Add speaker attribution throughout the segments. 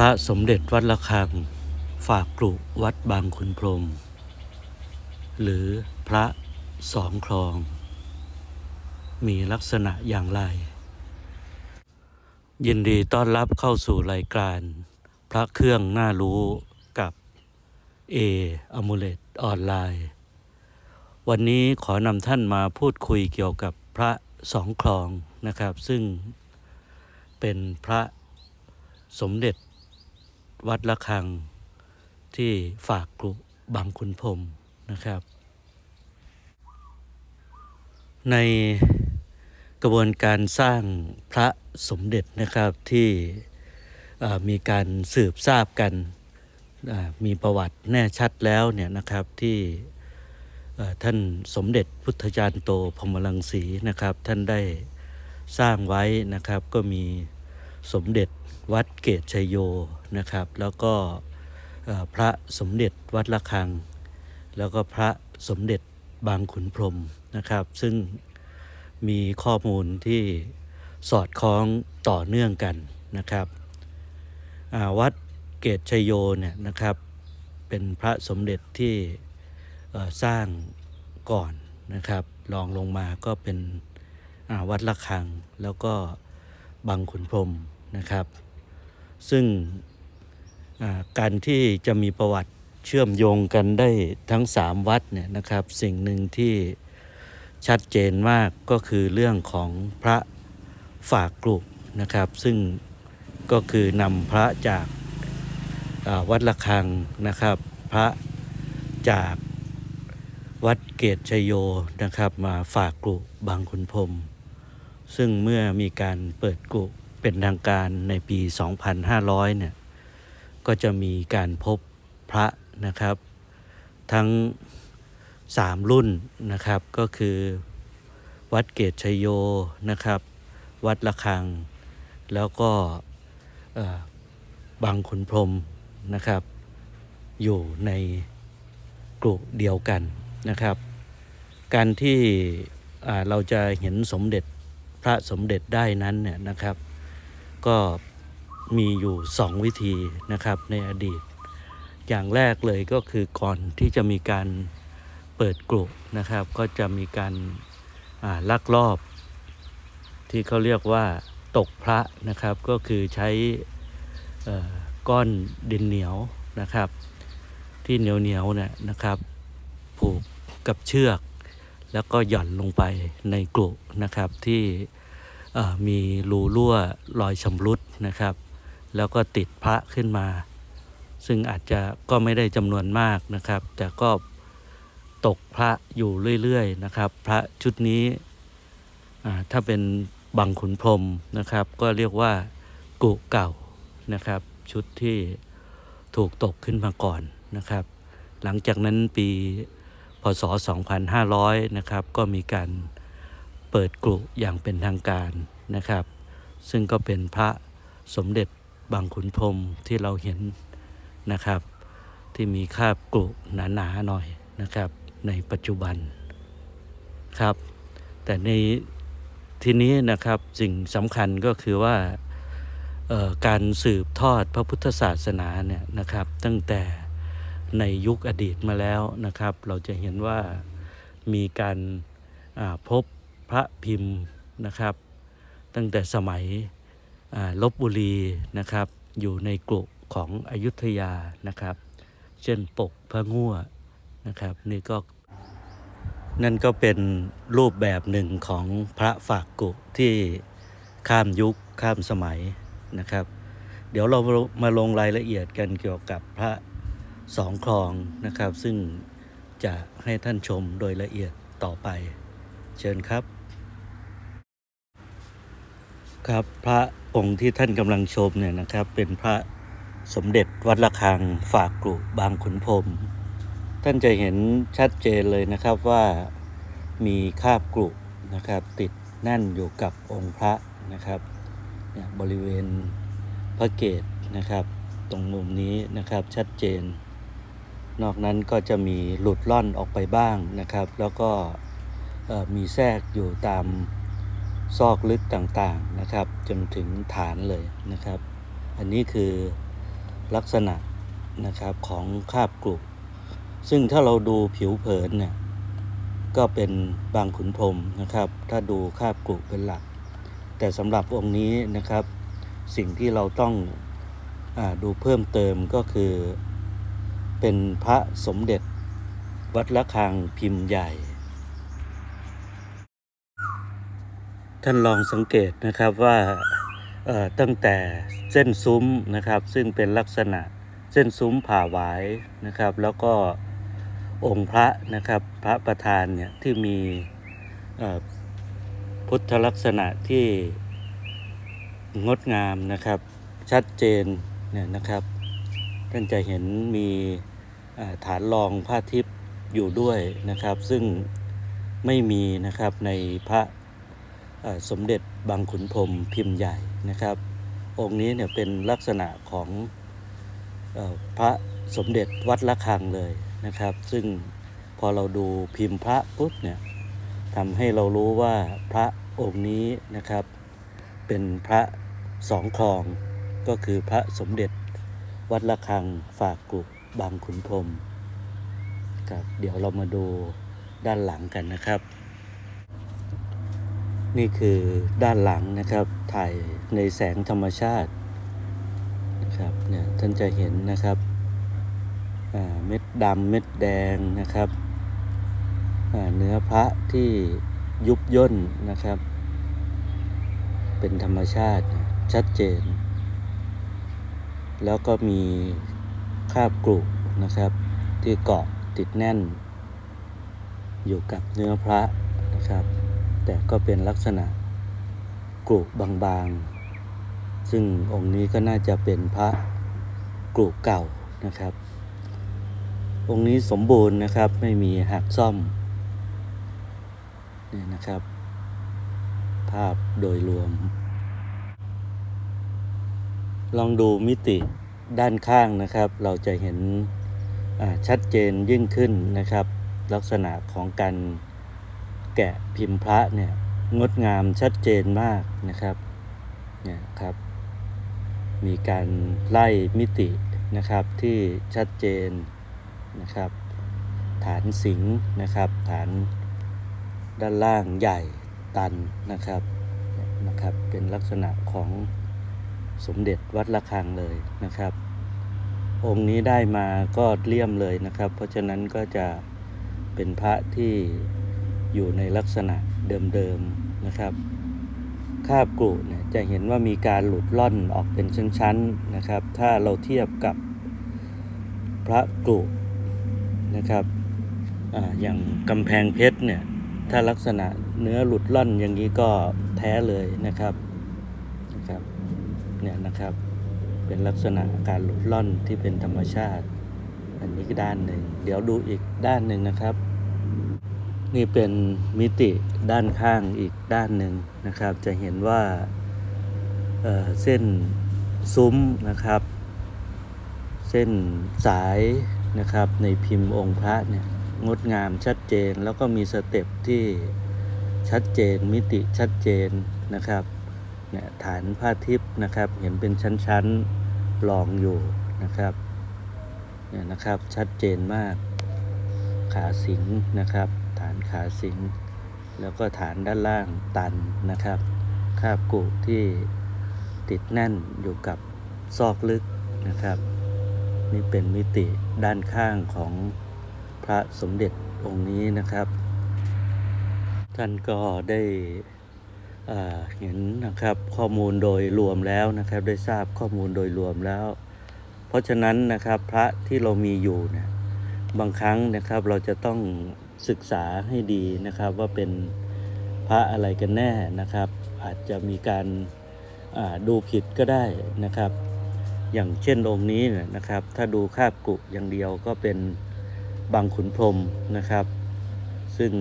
Speaker 1: ระสมเด็จวัดระฆัง ฝากกรุวัดบางขุนพรหมหรือพระสองคลอง มีลักษณะอย่างไร ยินดีต้อนรับเข้าสู่รายการ พระเครื่องน่ารู้กับเออมูเลตออนไลน์ วันนี้ขอนำท่านมาพูดคุยเกี่ยวกับพระสองคลองนะครับ ซึ่งเป็นพระสมเด็จ วัดระฆังที่ฝากกรุบางขุนพรมนะครับ ในกระบวนการสร้างพระสมเด็จนะครับที่มีการสืบทราบกันมีประวัติแน่ชัดแล้วเนี่ยนะครับที่ท่านสมเด็จพุทธจารย์โตพมลังสีนะครับ ท่านได้สร้างไว้นะครับก็มี สมเด็จวัดเกตชัยโยนะครับ แล้วก็พระสมเด็จวัดระฆัง แล้วก็พระสมเด็จบางขุนพรมนะครับ ซึ่งมีข้อมูลที่สอดคล้องต่อเนื่องกันนะครับวัดเกตชัยโยเนี่ยนะครับเป็นพระสมเด็จที่สร้างก่อนนะครับรองลงมาก็เป็นวัดระฆัง แล้วก็บางขุนพรม นะครับ ซึ่งการที่จะมีประวัติเชื่อมโยงกันได้ทั้งสามวัดเนี่ยนะครับ สิ่งหนึ่งที่ชัดเจนมากก็คือเรื่องของพระฝากกรุนะครับ ซึ่งก็คือนำพระจากาวัดระฆังนะครับ พระจากวัดเกตชยโยนะครับมาฝากกรุบางขุนพรมซึ่งเมื่อมีการเปิดกรุ เป็นทางการในปี 2500 เนี่ย ก็จะมีการพบพระนะครับ ทั้งสามรุ่นนะครับ ก็คือวัดเกตชยโยนะครับ วัดระฆัง แล้วก็บางขุนพรมนะครับ อยู่ในกลุ่มเดียวกันนะครับ การที่เราจะเห็นสมเด็จพระสมเด็จได้นั้นเนี่ยนะครับ ก็มีอยู่สองวิธีนะครับในอดีต อย่างแรกเลยก็คือก่อนที่จะมีการเปิดกลุ่มนะครับ ก็จะมีการลักลอบ ที่เขาเรียกว่าตกพระนะครับ ก็คือใช้ก้อนดินเหนียวนะครับ ที่เหนียวเหนียวเนี่ยนะครับ ผูกกับเชือก แล้วก็หย่อนลงไปในกลุ่นะครับที่ มีรูรั่วรอยชำรุดนะครับ แล้วก็ติดพระขึ้นมา ซึ่งอาจจะก็ไม่ได้จำนวนมากนะครับ แต่ก็ตกพระอยู่เรื่อยๆนะครับ พระชุดนี้ถ้าเป็นบังขุนพรมนะครับ ก็เรียกว่ากุเก่านะครับ ชุดที่ถูกตกขึ้นมาก่อนนะครับ หลังจากนั้นปีพศ 2500 นะครับ ก็มีการ เปิดกรุอย่างเป็นทางการนะครับ ซึ่งก็เป็นพระสมเด็จบางขุนพรมที่เราเห็นนะครับ ที่มีคาบกรุหนาๆหน่อยนะครับ ในปัจจุบันครับ แต่ในทีนี้นะครับสิ่งสำคัญก็คือว่าการสืบทอดพระพุทธศาสนาเนี่ยนะครับ ตั้งแต่ในยุคอดีตมาแล้วนะครับ เราจะเห็นว่ามีการาพบ พระพิมพ์นะครับ ตั้งแต่สมัยลบบุรีนะครับ อยู่ในกลุ่ของอยุธยานะครับ เช่นปกพระงั่วนะครับ นี่ก็นั่นก็เป็นรูปแบบหนึ่งของพระฝากกุที่ข้ามยุคข้ามสมัยนะครับ เดี๋ยวเรามาลงรายละเอียดกันเกี่ยวกับพระสองคลองนะครับ ซึ่งจะให้ท่านชมโดยละเอียดต่อไป เชิญครับ ครับ พระองค์ที่ท่านกำลังชมเนี่ยนะครับ เป็นพระสมเด็จวัดระฆังฝากกรุบางขุนพรมท่านจะเห็นชัดเจนเลยนะครับว่ามีคาบกรุนะครับ ติดแน่นอยู่กับองค์พระนะครับเนี่ยบริเวณพระเกศนะครับ ตรงมุมนี้นะครับชัดเจน นอกนั้นก็จะมีหลุดล่อนออกไปบ้างนะครับ แล้วก็มีแทรกอยู่ตาม ซอกลึกต่างๆนะครับ จนถึงฐานเลยนะครับ อันนี้คือลักษณะนะครับของคาบกรุซึ่งถ้าเราดูผิวเผินเนี่ยก็เป็นบางขุนพรมนะครับ ถ้าดูคาบกรุเป็นหลัก แต่สำหรับองค์นี้นะครับ สิ่งที่เราต้องอดูเพิ่มเติมก็คือ เป็นพระสมเด็จ วัดละคังพิมพ์ใหญ่ ท่านลองสังเกตนะครับว่าตั้งแต่เส้นซุ้มนะครับซึ่งเป็นลักษณะเส้นซุ้มผ่าหวายนะครับ แล้วก็องค์พระนะครับพระประธานเนี่ยที่มีพุทธลักษณะที่งดงามนะครับ ชัดเจนเนี่ยนะครับ ท่านจะเห็นมีฐานรองผ้าทิพย์อยู่ด้วยนะครับ ซึ่งไม่มีนะครับในพระ สมเด็จบางขุนพรมพิมพ์ใหญ่นะครับ องค์นี้เนี่ยเป็นลักษณะของอพระสมเด็จวัดละคังเลยนะครับ ซึ่งพอเราดูพิมพ์พระปุ๊บเนี่ยทำให้เรารู้ว่าพระองค์นี้นะครับ เป็นพระสองคลองก็คือพระสมเด็จวัดละคังฝากกุบางขุนพรมครับเดี๋ยวเรามาดูด้านหลังกันนะครับ นี่คือด้านหลังนะครับ ถ่ายในแสงธรรมชาตินะครับเนี่ยท่านจะเห็นนะครับเม็ดดำเม็ดแดงนะครับเนื้อพระที่ยุบย่นนะครับ เป็นธรรมชาติชัดเจน แล้วก็มีคราบกรุนะครับ ที่เกาะติดแน่น อยู่กับเนื้อพระนะครับ แต่ก็เป็นลักษณะกรุบางๆ ซึ่งองค์นี้ก็น่าจะเป็นพระกรุเก่านะครับ องค์นี้สมบูรณ์นะครับไม่มีหักซ่อมนี่นะครับ ภาพโดยรวม ลองดูมิติด้านข้างนะครับ เราจะเห็นชัดเจนยิ่งขึ้นนะครับ ลักษณะของการ แกะพิมพ์พระเนี่ยงดงามชัดเจนมากนะครับเนี่ยครับ มีการไล่มิตินะครับที่ชัดเจนนะครับ ฐานสิงนะครับ ฐานด้านล่างใหญ่ตันนะครับนะครับ เป็นลักษณะของสมเด็จวัดระฆังเลยนะครับ องค์นี้ได้มาก็เลี่ยมเลยนะครับ เพราะฉะนั้นก็จะเป็นพระที่ อยู่ในลักษณะเดิมๆนะครับคาบกรุเนี่ยจะเห็นว่ามีการหลุดล่อนออกเป็นชั้นๆนะครับ ถ้าเราเทียบกับพระกรุนะครับออย่างกำแพงเพชรเนี่ยถ้าลักษณะเนื้อหลุดล่อนอย่างนี้ก็แท้เลยนะครับนะครับเนี่ยนะครับเป็นลักษณะการหลุดล่อนที่เป็นธรรมชาติ อันนี้ก็ด้านหนึ่ง เดี๋ยวดูอีกด้านหนึ่งนะครับ นี่เป็นมิติด้านข้างอีกด้านหนึ่งนะครับ จะเห็นว่าเเส้นซุ้มนะครับ เส้นสายนะครับในพิมพ์องค์พระเนี่ยงดงามชัดเจนแล้วก็มีสเต็ปที่ชัดเจนมิติชัดเจนนะครับเนี่ยฐานผ้าทิพย์นะครับ เห็นเป็นชั้นๆรองอยู่นะครับเนี่ยนะครับชัดเจนมากขาสิงนะครับ ฐานขาสิง แล้วก็ฐานด้านล่างตันนะครับคาบกุที่ติดแน่นอยู่กับซอกลึกนะครับ นี่เป็นมิติด้านข้างของพระสมเด็จองค์นี้นะครับ ท่านก็ได้เห็นนะครับข้อมูลโดยรวมแล้วนะครับ ได้ทราบข้อมูลโดยรวมแล้ว เพราะฉะนั้นนะครับพระที่เรามีอยู่เนี่ยบางครั้งนะครับเราจะต้อง ศึกษาให้ดีนะครับว่าเป็นพระอะไรกันแน่นะครับ อาจจะมีการดูผิดก็ได้นะครับ อย่างเช่นองค์นี้นะครับ ถ้าดูคาบกุอย่างเดียวก็เป็นบางขุนพรมนะครับ ซึ่ง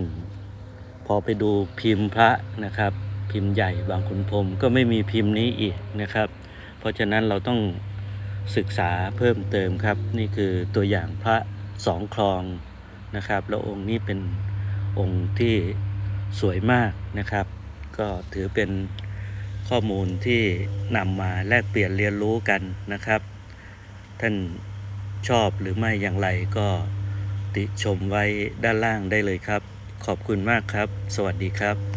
Speaker 1: พอไปดูพิมพ์พระนะครับ พิมพ์ใหญ่บางขุนพรมก็ไม่มีพิมพ์นี้อีกนะครับ เพราะฉะนั้นเราต้องศึกษาเพิ่มเติมครับ นี่คือตัวอย่างพระสองคลอง นะครับ แล้วองค์นี้เป็นองค์ที่สวยมากนะครับ ก็ถือเป็นข้อมูลที่นำมาแลกเปลี่ยนเรียนรู้กันนะครับ ท่านชอบหรือไม่อย่างไรก็ติชมไว้ด้านล่างได้เลยครับ ขอบคุณมากครับ สวัสดีครับ